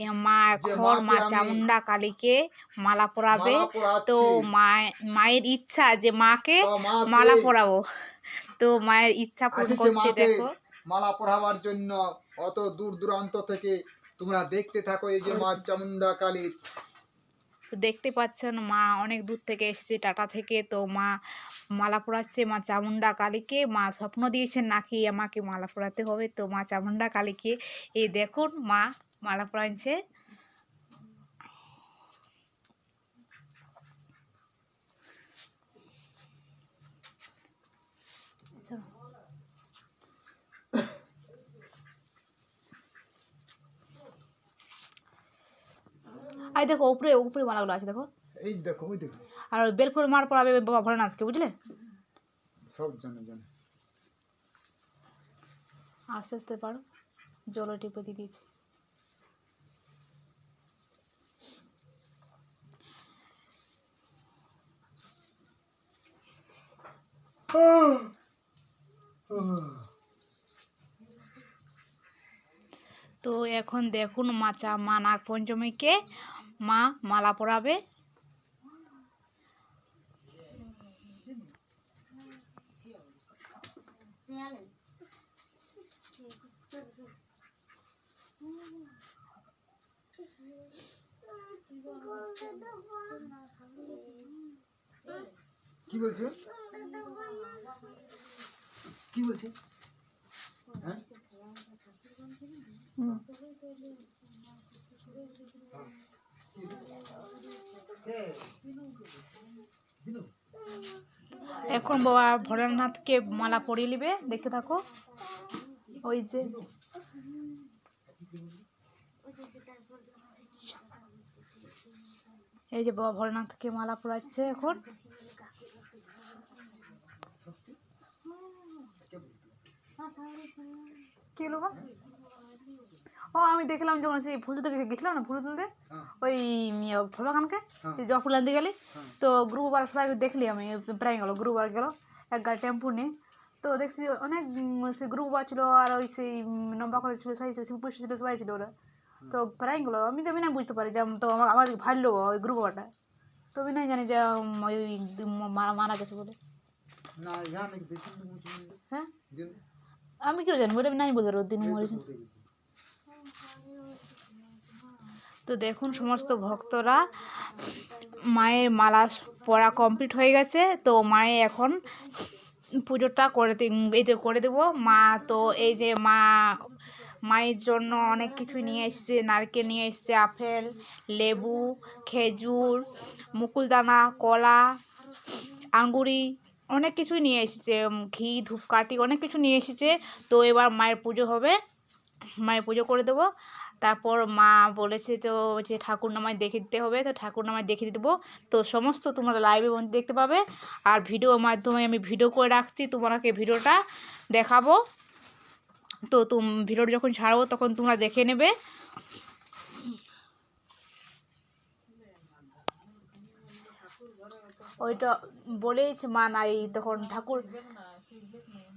এ মা এখন মা চামুন্ডা কালীকে মালা পরাবে। তো মা মায়ের ইচ্ছা যে মাকে মালা পরাবো। তো মায়ের ইচ্ছা পূরণ করছে দেখো। মালা পরাবার জন্য। অত দূর দূরান্ত থেকে তোমরা দেখতে থাকো এই যে মা চামুন্ডা কালী তো দেখতে পাচ্ছেন মা অনেক দূর থেকে এসেছে টাটা থেকে। তো মা মালা পরাচ্ছে, মা চামুন্ডা কালীকে, মা স্বপ্ন দিয়েছেন নাকি আমাকে মালা পরাতে হবে? তো মা চামুন্ডা কালীকে, এই দেখুন মা মালা পরাচ্ছে আই দেখো উপরে উপরে মালাগুলো আছে দেখো। এই দেখো ওই দেখো। আর ওই বেলফুল মার পড়াবে বাবা ভোলেনাথকে বুঝলে? সব জানে জানে। আস্তে আস্তে পারো। জলে টিপে দিয়ে দিয়েছি। তো এখন দেখুন মা চা মা নাগ পঞ্চমীকে মা মালা পরাবে। কি বলছে? কি বলছে? হ্যাঁ? হুম। এখন বাবা ভোলেনাথকে মালা পরিয়ে নিবে, দেখতে থাকো। ওই যে। এই যে বাবা ভোলেনাথকে মালা পরাচ্ছে এখন। কি গো? ও আমি দেখলাম যখন সেই ফুল তুলতে গেছি- গেছিলাম না ফুল তুলতে? হ্যাঁ। ওই ফলবাগানকে হ্যাঁ। যে জবা ফুল আনতে গেলি? হ্যাঁ। তো গ্রুপবার সবাই দেখলি আমি প্রায় গেল গ্রুপবার গেল এক গাড়ি টেম্পু নিয়ে। তো দেখছি অনেক উম, সে গ্রুপবার ছিল আর ওই সেই লম্বা করে ছিল সাই ছিল শিবপুর ছিল সবাই ছিল ওরা। তো প্রায় গেলো আমি তো আমি না বুঝতে পারি যে তো আমার আমার ভালো ওই গ্রুপবারটা তো আমি নাই জানি যে ওই মারা মারা গেছে বলে। না। হ্যাঁ? আমি কি জানি বলে আমি নাই বলতে পারব দিন মরেছে উঠে গেছে। তো দেখুন, সমস্ত ভক্তরা মায়ের মালা পড়া কমপ্লিট হয়ে গেছে। তো মায়ে এখন পুজোটা করে এই যে করে দেবো। মা তো এই যে মা, মায়ের জন্য অনেক কিছু নিয়ে এসছে। নারকেল নিয়ে এসছে, আপেল, লেবু, খেজুর, মুকুলদানা, কলা, আঙ্গুরি, অনেক কিছুই নিয়ে এসছে। ঘি, ধূপকাঠি অনেক কিছু নিয়ে এসেছে। তো এবার মায়ের পুজো হবে। মায়ের পুজো করে দেবো। তারপর মা বলেছে তো যে ঠাকুর নামায় দেখে দিতে হবে, তো ঠাকুর নামায় দেখে দেবো। তো সমস্ত তোমরা লাইভে দেখতে পাবে। আর ভিডিওর মাধ্যমে আমি ভিডিও করে রাখছি তোমাকে ভিডিওটা দেখাবো। তো তুম, ভিডিওটা যখন ছাড়বো তখন তোমরা দেখে নেবে। ওইটা বলেইছে মা নাই তখন ঠাকুর